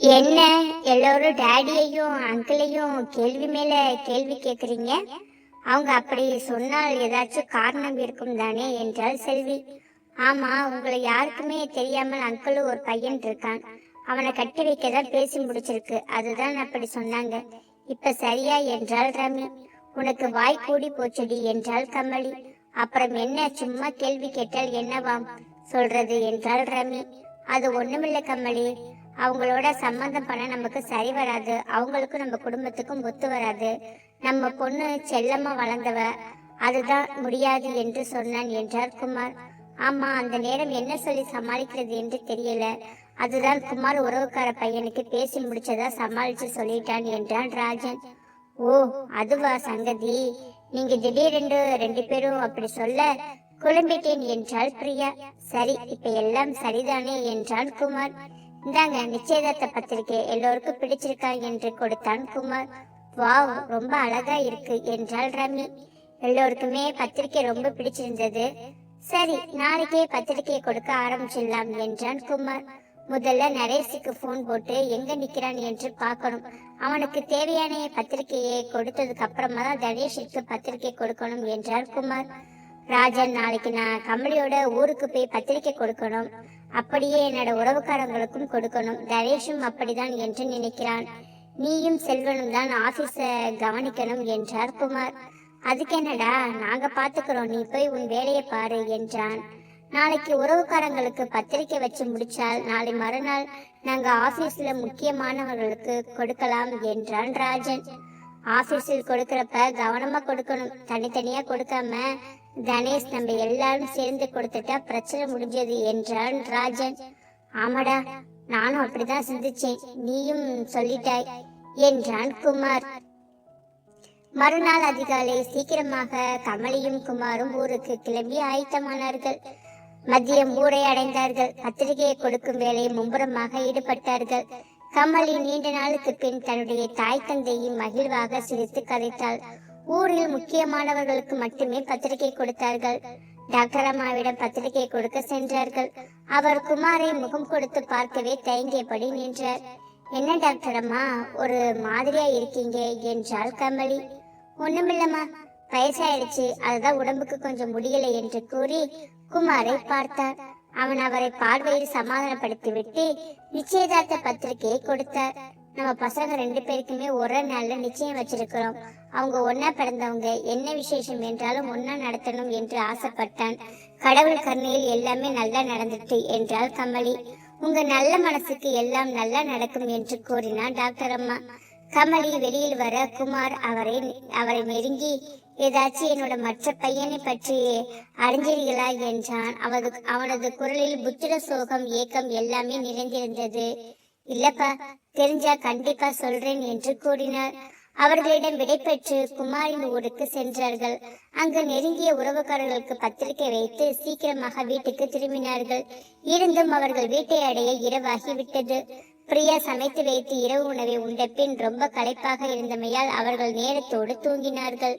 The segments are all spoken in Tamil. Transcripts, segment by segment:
என்ன எல்லோரும் டேடியையும் அங்கிளையும் கேள்வி மேல கேள்வி கேக்குறீங்க? அவங்க அப்படி சொன்னால் ஏதாச்சும் காரணம் இருக்கும் தானே என்றால் செல்வி. ஆமா உங்களை யாருக்குமே தெரியாமல் அங்கிளும் ஒரு பையன் இருக்கான். அவனை கட்டி வைக்க தான் பேசி முடிச்சிருக்கு. அதுதான் அப்படி சொன்னாங்க. இப்ப சரியா என்றால் ரமி. உனக்கு வாய் கூடி போச்சுடி என்றால் கமலி. அப்புறம் என்ன சும்மா கேள்வி கேட்டால் என்னவாம் சொல்றது என்றால் ரமி. அது ஒண்ணுமில்ல கமலி. அவங்களோட சம்மந்தம் பண்ண நமக்கு சரி வராது. அவங்களுக்கும் நம்ம குடும்பத்துக்கும் ஒத்து வராது. நம்ம பொண்ணு செல்லமா வளர்ந்தவ அதுதான் முடியாது என்று சொன்னான் என்றார் குமார். ஆமா அந்த நேரம் என்ன சொல்லி சமாளிக்கிறது என்று தெரியல. அதுதான் குமார் உறவுக்கார பையனுக்கு பேசி முடிச்சதா சமாளிச்சு சொல்லிட்டான் என்றான் ராஜன். ஓ அதுவா சங்கதி? நீங்க திடீரென்று ரெண்டு பேரும் அப்படி சொல்ல குழம்பிட்டேன் என்றாள் பிரியா. சரி இப்ப எல்லாம் சரிதானே என்றான் குமார். இந்தாங்க நிச்சயதார்த்த பத்திரிகை எல்லோருக்கும் பிடிச்சிருக்கா என்று கொடுத்தான் குமார். வாவ் ரொம்ப அழகா இருக்கு என்றாள் ரமி. எல்லோருக்குமே பத்திரிகை ரொம்ப பிடிச்சிருந்தது. சரி நாளைக்கே பத்திரிகையை கொடுக்க ஆரம்பிச்சிடலாம் என்றான் குமார். முதல்ல நரேஷுக்கு போன் போட்டு எங்க நிக்கிறான் என்று பார்க்கணும். அவனுக்கு தேவையான பத்திரிகையை கொடுத்ததுக்கு அப்புறமா தான் தனேஷிற்கு பத்திரிகை கொடுக்கணும் என்றார் குமார். ராஜன் நாளைக்கு நான் கமலியோட ஊருக்கு போய் பத்திரிக்கை கொடுக்கணும். அப்படியே என்னோட உறவுக்காரங்களுக்கும் கொடுக்கணும். தரேஷும் அப்படிதான் என்று நினைக்கிறான். நீயும் செல்வனும் தான் ஆபீஸ கவனிக்கணும் என்றார் குமார். அதுக்கு என்னடா? நாங்க பாத்துக்கிறோம். நீ போய் உன் வேலையை பாரு என்றான். நாளைக்கு உறவுக்காரங்களுக்கு பத்திரிக்கை வச்சு முடிச்சால் நாளை மறுநாள் நாங்க ஆபீஸ்ல முக்கியமானவர்களுக்கு கொடுக்கலாம் என்றான் ராஜன். ஆபீஸில் கொடுக்கறப்ப கவனமா கொடுக்கணும். தனித்தனியா கொடுக்காம கணேஷ் நம்ம எல்லாரும் சேர்ந்து கொடுத்துட்டா பிரச்சனை முடிஞ்சது என்றான் ராஜன். ஆமாடா நானும் அப்படிதான் சிந்திச்சேன். நீயும் சொல்லிட்டாய் என்றான் குமார். மறுநாள் அதிகாலை சீக்கிரமாக கமலியும் குமாரும் ஊருக்கு கிளம்பி ஆயத்தமானார்கள். மதியம் ஊரை அடைந்தார்கள். பத்திரிகையை கொடுக்கும் வேலையை மும்புறமாக ஈடுபட்டார்கள். கமலி நீண்ட நாளுக்கு பின் தன்னுடைய தாய் தந்தையும் மகிழ்வாக சிரித்து கதைத்தாள். ஊரில் முக்கியமானவர்களுக்கு மட்டுமே பத்திரிகை கொடுத்தார்கள். டாக்டர் அம்மாவிடம் பத்திரிகை கொடுக்க சென்றார்கள். அவர் குமாரை முகம் கொடுத்து பார்க்கவே தயங்கியபடி நின்றார். என்ன டாக்டர் அம்மா ஒரு மாதிரியா இருக்கீங்க என்றாள் கமலி. ஒண்ணுமில்லம்மா வயசாயிடுச்சு. அதுதான் உடம்புக்கு கொஞ்சம் முடியல என்று கூறி குமாரை பார்த்தார். அவன் அவரை பார்வையில் சமாதானப்படுத்தி விட்டு நிச்சயதார்த்த பத்திரிகையை கொடுத்தார். நம்ம பசங்க ரெண்டு பேருக்குமே ஒரே நாள்ல நிச்சயம் வச்சிருக்கிறோம். அவங்க ஒன்னா பிறந்தவங்க என்ன விசேஷம் என்றாலும் ஒன்னா நடத்தணும் என்று ஆசைப்பட்டான். கடவுள் கருணையில் எல்லாமே நல்லா நடந்துட்டு என்றாள் கமலி. உங்க நல்ல மனசுக்கு எல்லாம் நல்லா நடக்கும் என்று கூறினார் டாக்டர் அம்மா. கமலி வெளியில் வர குமார் அவரை அவரை நெருங்கி ஏதாச்சும் என்னோட மற்ற பையனை பற்றி அறிஞ்சீர்களா? என்றான். அவனது அவனது குரலில் புத்திர சோகம் ஏக்கம் எல்லாமே நிறைந்திருந்தது. இல்லப்பா தெரிஞ்சா கண்டிப்பா சொல்றேன் என்று கூறினார். அவர்களிடம் விடைபெற்று குமாரின் ஊருக்கு சென்றார்கள். அங்கு நெருங்கிய உறவுக்காரர்களுக்கு பத்திரிகை வைத்து சீக்கிரமாக வீட்டுக்கு திரும்பினார்கள். இருந்தும் அவர்கள் வீட்டை அடைய இரவாகிவிட்டது பிரியா சமைத்து வைத்து இரவு உணவை உண்ட பின் ரொம்ப களைப்பாக இருந்தமையால் அவர்கள் நேரத்தோடு தூங்கினார்கள்.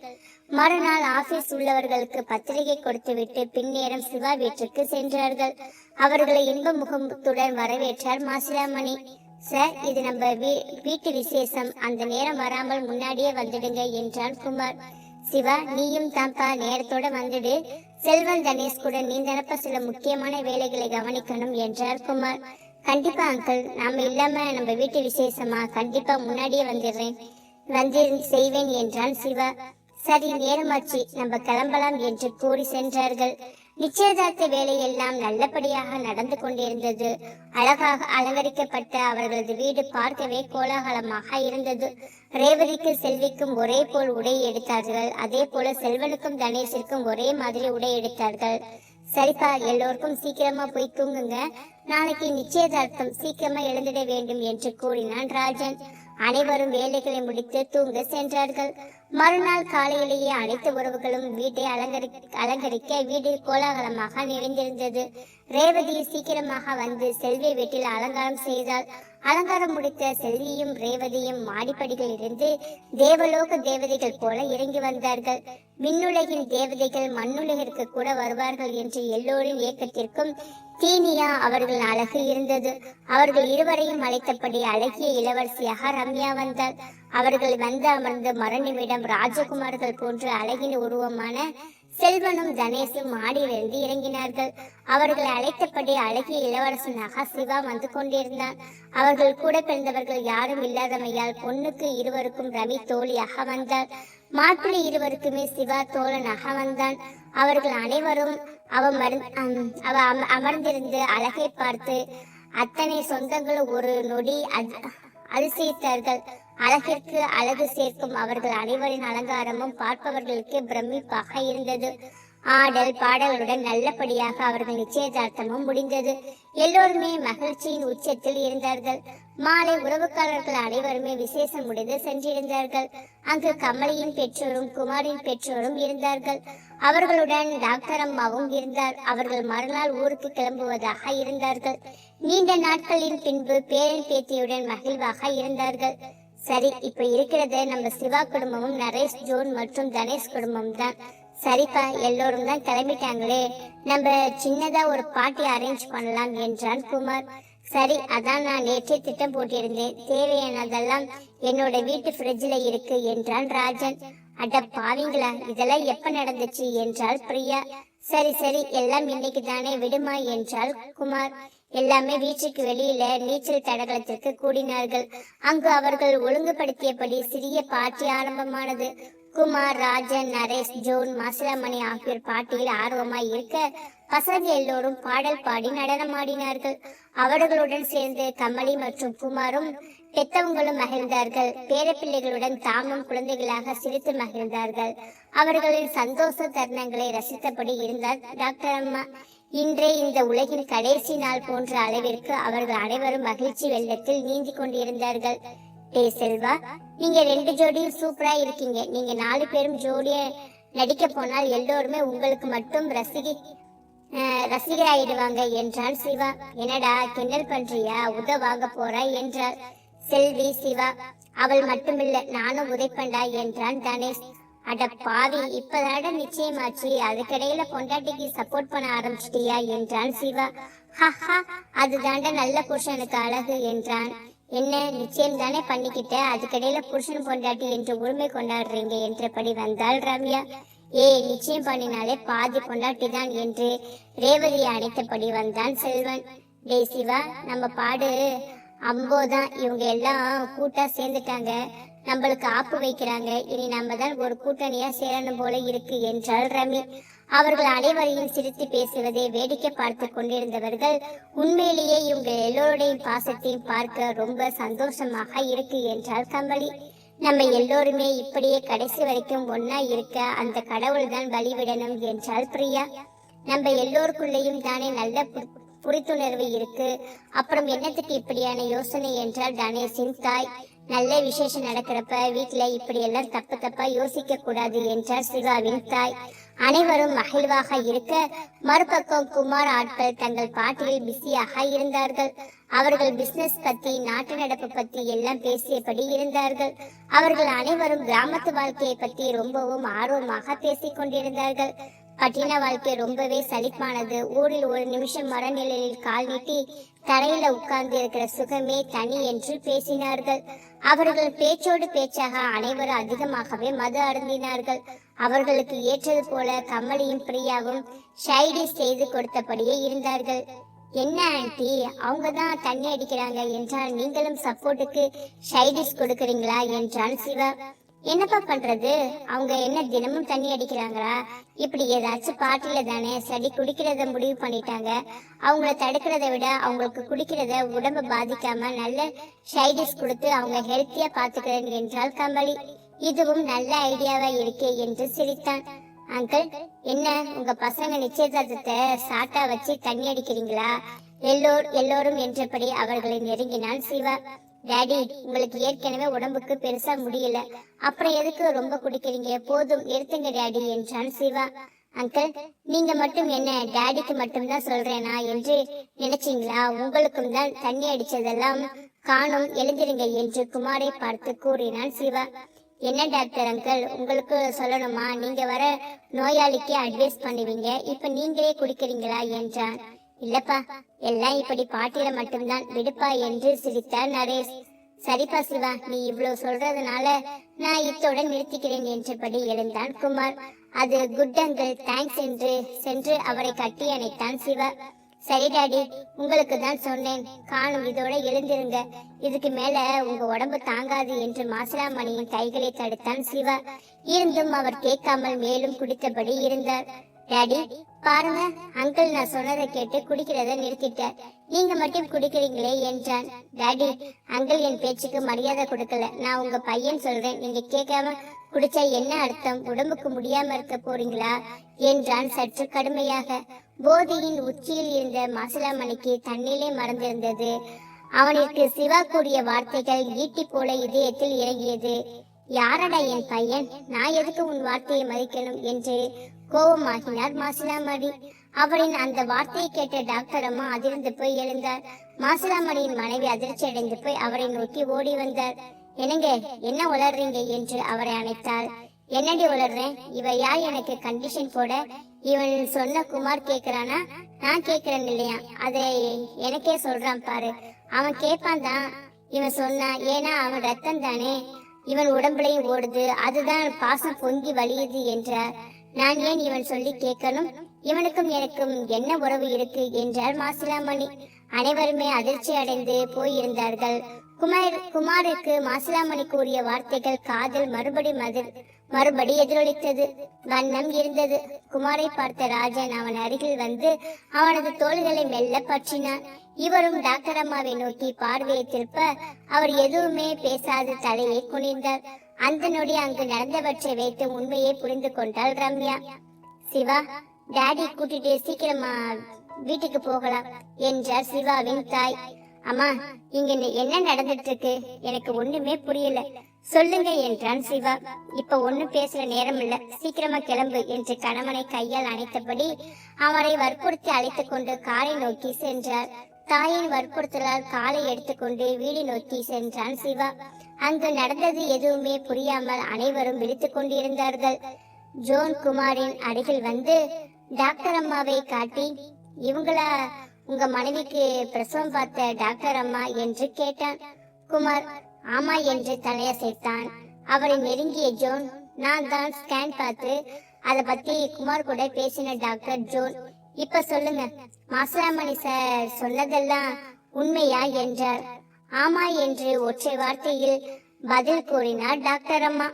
மறுநாள் ஆபீஸ் உள்ளவர்களுக்கு பத்திரிகை கொடுத்துவிட்டு பின்னேரம் சிவா வீட்டிற்கு சென்றார்கள். அவர்களை இன்ப முகத்துடன் வரவேற்றார் மாசிலாமணி. சார் இது நம்ம வீ- வீட்டு விசேஷம். அந்த நேரம் வராமல் முன்னாடியே வந்துடுங்க என்றான் குமார். சிவா நீயும் தான்ப்பா நேரத்தோட வந்துடு. செல்வன் தனேஷ் கூட நீ தரப்ப சில முக்கியமான வேலைகளை கவனிக்கணும் என்றார் குமார். கண்டிப்பா அங்கிள். நாம இல்லாம நம்ம வீட்டு விசேஷமா? கண்டிப்பா முன்னாடியே வந்துடுறேன். வந்து செய்வேன் என்றான் சிவா. சரி நேரமாச்சு நம்ம கிளம்பலாம் என்று கூறி சென்றார்கள். நிச்சயதார்த்த வேலையெல்லாம் நல்லபடியாக நடந்து கொண்டிருந்தது. அழகாக அலங்கரிக்கப்பட்ட அவர்களது வீடு பார்க்கவே கோலாகலமாக இருந்தது. ரேவதிக்கு செல்விக்கும் ஒரே போல் உடை எடுத்தார்கள். அதே போல செல்வனுக்கும் தனேஷிற்கும் ஒரே மாதிரி உடை எடுத்தார்கள். சரிப்பா எல்லோருக்கும் சீக்கிரமா போய் தூங்குங்க. நாளைக்கு நிச்சயதார்த்தம் சீக்கிரமா எழுந்திட வேண்டும் என்று கூறினான் ராஜன். அனைவரும் வேலைகளை முடித்து தூங்க சென்றார்கள். மறுநாள் காலையிலேயே அனைத்து உறவுகளும் வீட்டை அலங்கரி அலங்கரிக்க வீடு கோலாகலமாக நிறைந்திருந்தது. ரேவதி சீக்கிரமாக வந்து செல்வி வீட்டில் அலங்காரம் செய்தால் அலங்காரம் முடித்த செல்வியும் ரேவதியும் மாடிப்படிகளில் இருந்து தேவலோக தேவதைகள் போல இறங்கி வந்தார்கள். விண்ணுலகின் தேவதைகள் மண்ணுலகிற்கு கூட வருவார்கள் என்று எல்லோரின் இயக்கத்திற்கும் தீனியா அவர்கள் அழகு இருந்தது. அவர்கள் இருவரையும் அழைத்தபடி அழகிய இளவரசியாக ரம்யா வந்தாள். அவர்கள் வந்து அமர்ந்து மரணிமிடம் ராஜகுமார்கள் போன்ற அழகின் உருவமான செல்வனும் தனேஷும் மாடியிலிருந்து இறங்கினார்கள். அவர்களை அழைத்தபடி அழகிய இளவரசனாக சிவா வந்து கொண்டிருந்தான். அவர்கள் கூட பிறந்தவர்கள் யாரும் இல்லாதமையால் பொண்ணுக்கு இருவருக்கும் ரவி தோழியாக வந்தார். மாப்பிள்ளை இருவருக்குமே சிவா தோழனாக வந்தான். அவர்கள் அனைவரும் அவ அவ அம- அமர்ந்திருந்து அழகை பார்த்து அத்தனை சொந்தங்களும் ஒரு நொடி அதிசயித்தார்கள். அழகிற்கு அழகு சேர்க்கும் அவர்கள் அனைவரின் அலங்காரமும் பார்ப்பவர்களுக்கு பிரமிப்பாக இருந்தது. ஆடல் பாடலுடன் நல்லபடியாக அவர்கள் நிச்சயதார்த்தமும் முடிந்தது. எல்லோருமே மகிழ்ச்சியின் உச்சத்தில் இருந்தார்கள். மாலை உறவுக்காரர்கள் அனைவருமே விசேஷம் முடிந்து சென்றிருந்தார்கள். அங்கு கமலியின் பெற்றோரும் குமாரின் பெற்றோரும் இருந்தார்கள். அவர்களுடன் டாக்டர் அம்மாவும் இருந்தார். அவர்கள் மறுநாள் ஊருக்கு கிளம்புவதாக இருந்தார்கள். நீண்ட நாட்களின் பின்பு பேரன் பேத்தியுடன் மகிழ்வாக இருந்தார்கள். சரி இப்ப இருக்கிறது நம்ம சிவா குடும்பமும் நரேஷ் ஜோன் மற்றும் தனேஷ் குடும்பம் தான் சரிப்பா எல்லோரும் தான் கிளம்பிட்டாங்களே. நம்ம சின்னதா ஒரு பார்ட்டி அரேஞ்ச் பண்ணலாம் என்றான் குமார். சரி அதான் நான் நேற்றே திட்டம் போட்டிருந்தேன். தேவையானதெல்லாம் என்னோட வீட்டு ஃப்ரிட்ஜில் இருக்கு என்றான் ராஜன். அட பாவிங்களா இதெல்லாம் எப்ப நடந்துச்சு என்றாள் பிரியா. சரி சரி எல்லாம் இன்னைக்கு தானே விடுமா என்றாள் குமார். எல்லாமே வீட்டுக்கு வெளியில நீச்சல் தடகளத்திற்கு கூடினார்கள். அங்கு அவர்கள் ஒழுங்குபடுத்தியபடி சிறிய பாட்டி ஆரம்பமானது. குமார் ராஜன் நரேஷ் ஜோன் மாசிலாமணி ஆகியோர் பாட்டியில் ஆர்வமாய் இருக்க பசங்க எல்லோரும் பாடல் பாடி நடனமாடினார்கள். அவர்களுடன் சேர்ந்து கமலி மற்றும் குமாரும் பெத்தவங்களும் மகிழ்ந்தார்கள். பேரப்பிள்ளைகளுடன் தாமும் குழந்தைகளாக சிரித்து மகிழ்ந்தார்கள். அவர்களின் சந்தோஷ தருணங்களை ரசித்தபடி இருந்தார் டாக்டர் அம்மா. இன்றே இந்த உலகின் கடைசி நாள் போன்ற அளவிற்கு அவர்கள் அனைவரும் மகிழ்ச்சி வெள்ளத்தில் நீந்தி கொண்டிருந்தார்கள். டே செல்வா நீங்க ரெண்டு ஜோடியும் சூப்பரா இருக்கீங்க. நீங்க நாலு பேரும் ஜோடிய நடிக்க போனால் எல்லோருமே உங்களுக்கு மட்டும் ரசிகி அஹ், ரசிகராயிடுவாங்க என்றான் சிவா. என்னடா கிண்டல் பண்றியா? உத வாங்க போறா என்றாள் செல்வி சிவா. அவள் மட்டுமில்ல நானும் உதைப்பண்டா என்றான் தனேஷ். அட பாவி இப்பதாட நிச்சயமாச்சு. அதுக்கிடையில பொண்டாட்டிக்கு சப்போர்ட் பண்ண ஆரம்பிச்சிட்டியா என்றான் சிவா. ஹஹா அதுதாண்ட நல்ல புருஷனுக்கு அழகு என்றான். என்ன நிச்சயம் தானே பண்ணிக்கிட்ட? அதுக்கிடையில புருஷன் பொண்டாட்டி என்று உரிமை கொண்டாடுறீங்க என்றபடி வந்தாள் ரம்யா. ஏய் நிச்சயம் பண்ணினாலே பாதி பொண்டாட்டி தான் என்று ரேவதியை அணைத்தபடி வந்தான் செல்வன். டேய் சிவா நம்ம பாடு. அம்போதான் இவங்க எல்லாம் கூட்டா சேர்ந்துட்டாங்க. நம்மளுக்கு ஆப்பு வைக்கிறாங்க. இனி நம்ம தான் ஒரு கூட்டணியா சேரணும் போல இருக்கு என்றாள் ரமி. அவர்கள் அனைவரையும் சிரித்து பேசுவதை வேடிக்கை பார்த்து கொண்டிருந்தவர்கள் உண்மையிலேயே இவங்க எல்லோருடையும் பாசத்தையும் பார்க்க ரொம்ப சந்தோஷமாக இருக்கு என்றால் கமலி நம்ம எல்லோருமே இப்படியே கடைசி வரைக்கும் ஒன்னா இருக்க அந்த கடவுள் தான் வழிவிடணும் என்றாள் பிரியா. நம்ம எல்லோருக்குள்ளேயும் தானே நல்ல பு- புரித்துணர்வு இருக்கு. அப்புறம் என்னத்துக்கு இப்படியான யோசனை என்றால் கணேஷின் தாய். நல்ல விசேஷம் நடக்கிறப்ப வீட்டுல இப்படி எல்லாம் தப்பு தப்பா யோசிக்க கூடாது என்றார் சிவாவின் தாய். அனைவரும் மகிழ்வாக இருக்க மறுபக்கம் குமார் ஆட்கள் தங்கள் பாட்டியில் பிஸியாக இருந்தார்கள். அவர்கள் பிசினஸ் பத்தி நாட்டு நடப்பு பத்தி எல்லாம் பேசியபடி இருந்தார்கள். அவர்கள் அனைவரும் கிராமத்து வாழ்க்கையை பத்தி ரொம்பவும் ஆர்வமாக பேசிக் கொண்டிருந்தார்கள் கட்டின வாழ்க்கை ரொம்பவே சலிப்பானது. ஊரில் ஒரு நிமிஷம் மரநிலையில் கால் நீட்டி தரையில உட்கார்ந்து இருக்கிற சுகமே தனி என்று பேசினார்கள். அவர்கள் பேச்சோடு பேச்சாக அனைவரும் அதிகமாகவே மது அருந்தினார்கள். அவர்களுக்கு ஏற்றது போல கமலியும் பிரியாவும் ஷைடி செய்து கொடுத்தபடியே இருந்தார்கள். என்ன ஆண்டி அவங்க தான் தண்ணி அடிக்கிறாங்க என்றால் நீங்களும் சப்போர்ட்டுக்கு ஷைடிஸ் கொடுக்கறீங்களா என்றான் சிவா. என்னப்பா பண்றது? அவங்க என்ன தினமும் தண்ணி அடிக்கிறாங்களா? இப்படி ஏதாச்சும் பாட்டில தானே சரி குடிக்கிறத முடிவு பண்ணிட்டாங்க. அவங்கள தடுக்கிறத விட அவங்களுக்கு குடிக்கிறத உடம்ப பாதிக்காம நல்ல ஷைடிஸ் கொடுத்து அவங்க ஹெல்த்தியா பாத்துக்கிறேன் என்றாள் கம்பளி இதுவும் நல்ல ஐடியாவா இருக்கே என்று சிரித்தான். அங்கிள் என்ன உங்க பசங்க நிச்சயதார்த்தத்தை சாட்டா வச்சு தண்ணி அடிக்கிறீங்களா? எல்லோர் எல்லோரும் என்றபடி அவர்களை நெருங்கினான் சிவா. டாடி உங்களுக்கு ஏற்கனவே உடம்புக்கு பெருசா முடியல. அப்புறம் எதுக்கு ரொம்ப குடிக்கிறீங்க? போதும் எடுத்துங்க டேடி என்றான் சிவா. அங்கிள் நீங்க மட்டும் என்ன? டாடிக்கு மட்டும்தான் சொல்றேனா என்று நினைச்சீங்களா? உங்களுக்கும் தான் தண்ணி அடிச்சதெல்லாம் காணும். எழுந்திருங்க என்று குமாரை பார்த்து கூறினான் சிவா. என்ன டாக்டர் அங்கிள் உங்களுக்கு சொல்லணுமா? நீங்க வர நோயாளிக்கு அட்வைஸ் பண்ணுவீங்க. இப்ப நீங்களே குடிக்கிறீங்களா? என்றான். இல்லப்பா எல்லாம் இப்படி பாட்டில மட்டும்தான். விடுப்பா என்று சிரித்தார் நரேஷ். சரிப்பா சிவா நீ இவ்வளவு சொல்றதுனால நான் இத்தோட நிறுத்திக்கிறேன் என்றபடி எழுந்தான் குமார். அது குட் அங்கிள் தேங்க்ஸ் என்று சென்று அவரை கட்டி அணைத்தான் சிவா. சரி டாடி உங்களுக்கு தான் சொன்னேன். காணும் இதோட எழுந்திருங்க. இதுக்கு மேல உங்க உடம்பு தாங்காது என்று மாசிலாமணியின் கைகளை தடுத்தான் சிவா. இருந்தும் அவர் கேட்காமல் மேலும் குடித்தபடி இருந்தார். டாடி பாருங்க அங்கிள் நான் சொன்னதை கேட்டு குடிக்கிறத நிறுத்திட்டார். நீங்க மட்டும் குடிக்கிறீங்களே என்றான். டாடி அங்கிள் என் பேச்சுக்கு மரியாதை கொடுக்கல. நான் உங்க பையன் சொல்றேன். நீங்க கேட்காம குடிச்சா என்ன அர்த்தம்? உடம்புக்கு முடியாம இருக்க போறீங்களா? என்றான் சற்று கடுமையாக. போதையின் உச்சியில் இருந்த மாசிலாமணிக்கு தண்ணிலே மறந்திருந்தது. அவனிற்கு சிவா கூறிய வார்த்தைகள் ஈட்டி போல இதயத்தில் இறங்கியது. யாரடா என் பையன்? நான் எதுக்கு உன் வார்த்தையை மதிக்கணும்? என்று கோபமாகினார் மாசிலாமணி. அவரின் அந்த வார்த்தையை கேட்ட டாக்டர் அம்மா அதிர்ந்து போய் எழுந்தார். மாசிலாமணியின் மனைவி அதிர்ச்சி அடைந்து போய் அவரை நோக்கி ஓடி வந்தார். என்னங்க என்ன உளர்றீங்க என்று அவரை அணைத்தார். என்னடி உளர்றேன் இவ யார் எனக்கு கண்டிஷன் போட. இவன் சொன்ன குமார் கேக்குறானா? நான் கேக்குறேன் இல்லையா? அதை எனக்கே சொல்றான் பாரு. அவன் கேட்பான் தான். இவன் சொன்னான் ஏன்னா அவன் ரத்தம் தானே. இவன் உடம்புலையும் ஓடுது. அதுதான் பாசம் பொங்கி வலியுது என்றார். நான் ஏன் இவன் சொல்லி கேட்கணும்? இவனுக்கும் எனக்கும் என்ன உறவு இருக்கு என்றார் மாசிலாமணி. அனைவருமே அதிர்ச்சி அடைந்து போயிருந்தார்கள். குமார் குமாருக்கு மாசிலாமணி கூறிய வார்த்தைகள் காதில் மறுபடி மதில் மறுபடி எதிரொலித்தது. வண்ணம் இருந்தது. குமாரை பார்த்த ராஜன் அவன் அருகில் வந்து அவனது தோள்களை மெல்ல பற்றினான். இவரும் டாக்டர் அம்மாவை நோக்கி பார்வையை திருப்ப அவர் எதுவுமே பேசாது தலையை குனிந்தார். அந்த நொடி அங்கு நடந்தவற்றை வைத்து உண்மையை புரிந்து கொண்டாள் ரம்யா. சிவா டாடி கூட்டிட்டு சீக்கிரமா வீட்டுக்கு போகலாம் என்றார் சிவாவின் தாய். அம்மா இங்க என்ன நடந்துட்டு இருக்கு எனக்கு ஒண்ணுமே புரியல. சொல்லுங்க என்றான் சிவா. இப்ப ஒண்ணும் பேசுற நேரம் இல்ல. சீக்கிரமா கிளம்பு என்று கணவனை கையால் அணைத்தபடி அவரை வற்புறுத்தி அழைத்துக் கொண்டு காரை நோக்கி சென்றார். தாயின் வற்புறுத்தலால் காலை எடுத்துக்கொண்டு வீடு நோக்கி சென்றான் சிவா. அங்கு நடந்தது எதுவுமே புரியாமல் அனைவரும் விழித்துக் கொண்டிருந்தார்கள். ஜோன் குமாரின் அருகில் வந்து டாக்டர் அம்மாவை காட்டி இவங்களா உங்க மனைவிக்கு பிரசவம் பார்த்த டாக்டர் அம்மா? என்று கேட்டான். குமார் ஆமா என்று தலையசைத்தான். அவரை நெருங்கிய ஜோன் நான் தான் ஸ்கேன் பார்த்து அதை பத்தி குமார் கூட பேசின டாக்டர் ஜோன். இப்ப சொல்லுங்க. மாசிலாமணி சார் சொன்னதெல்லாம் உண்மையா என்றார். ஆமா என்று ஒற்றை வார்த்தையில் பதில் கூறினார் டாக்டர் அம்மா.